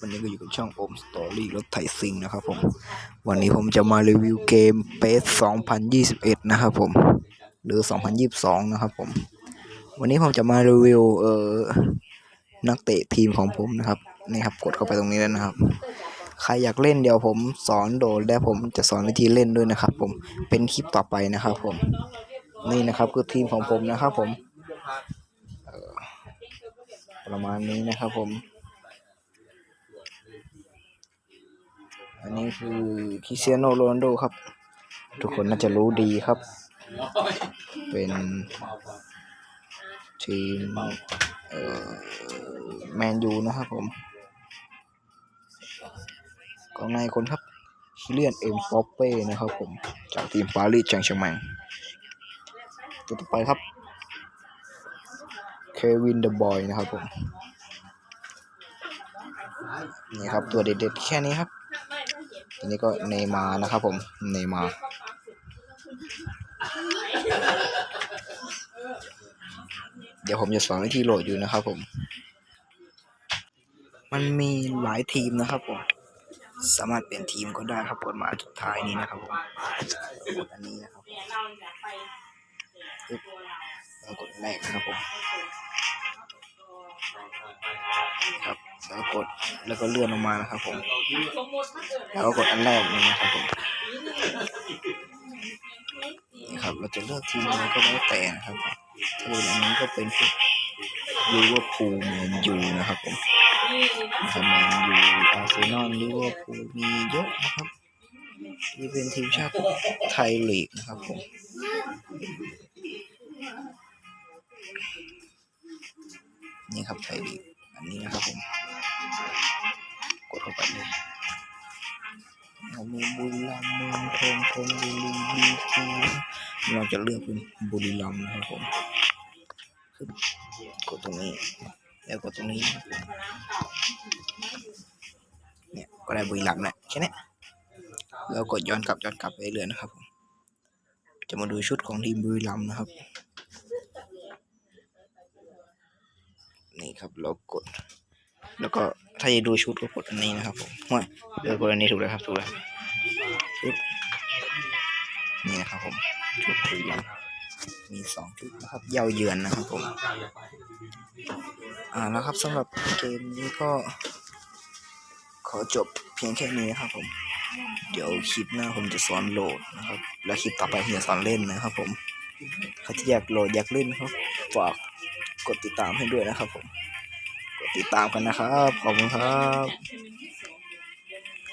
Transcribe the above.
วันนี้ก็อยู่กับช่องโอมสตอรี่รถไถซิงนะครับผม วันนี้ผมจะมารีวิวเกมเ s 2021 นะครับผม หรือ 2022 นะครับผม วันนี้ผมจะมารีวิวเอ่อนักเตะทีมของผมนะครับ นี่ครับกดเข้าไปตรงนี้แล้วนะครับ ใครอยากเล่นเดี๋ยวผมสอนโดดและผมจะสอนวิธีเล่นด้วยนะครับ ผม เป็นคลิปต่อไปนะครับ ผม นี่นะครับคือทีมของผมนะครับ ผมประมาณนี้นะครับผม อันนี้คือคริเตียโนโรนโดครับ ทุกคนน่าจะรู้ดีครับ เป็นทีมแมนยูนะครับผมกองในคนครับคิเลียนเอ็มปอปเป้นะครับผม จากทีมปารีสแซงต์แชร์แมงตัวต่อไปครับเควินเดอะบอยนะครับผม นี่ครับตัวเด็ดๆแค่นี้ครับ อันนี้ก็เนมานะครับผมเนมาเดี๋ยวผมจะสอนวิธีโหลดอยู่นะครับผม มันมีหลายทีมนะครับผม สามารถเปลี่ยนทีมก็ได้ครับกดมาสุดท้ายนี้นะครับผมกดอันนี้นะครับกดแรกนะครับผม ครับ แล้วกดแล้วก็เลื่อนลงมานะครับผมแล้วก็กดอันแรกนี้นะครับผมนี่ครับเราจะเลือกทีมอะไรก็แล้วแต่นะครับถ้าเป็นอันนี้ก็เป็นพวกลิเวอร์พูลแมนยูนะครับผมนะครับแมนยูอาร์เซนอลลิเวอร์พูลมีเยอะนะครับที่เป็นทีมชาติไทยลีกนะครับผมนี่ครับไทยลีก ดเข้าไปเลยมีบุรีรัมย์เมืองทองธนบุรีบีจีเราจะเลือกเป็นบุรีรัมย์นะครับผมขึ้นกดตรงนี้ แล้วกดตรงนี้เนี่ยก็ได้บุรีรัมย์แหละแค่นี้แล้วกดย้อนกลับย้อนกลับไปเรื่อยๆนะครับผมจะมาดูชุดของทีมบุรีรัมย์นะครับนี่ครับเรากด แล้วก็ ถ้าจะดูชุดก็กดอันนี้นะครับผมว่าเลือกกดอันนี้ถูกแล้วครับถูกแล้วชุดนี่นะครับผมชุดคุยยังมีสองชุดนะครับเยาเยือนนะครับผมอ่าแล้วครับสำหรับเกมนี้ก็ ขอจบเพียงแค่นี้นะครับผม เดี๋ยวคลิปหน้าผมจะสอนโหลดนะครับ แล้วคลิปต่อไปผมจะสอนเล่นนะครับผมใครที่อยากโหลดอยากเล่นครับฝากกดติดตามให้ด้วยนะครับผม ติดตามกันนะครับ ขอบคุณครับ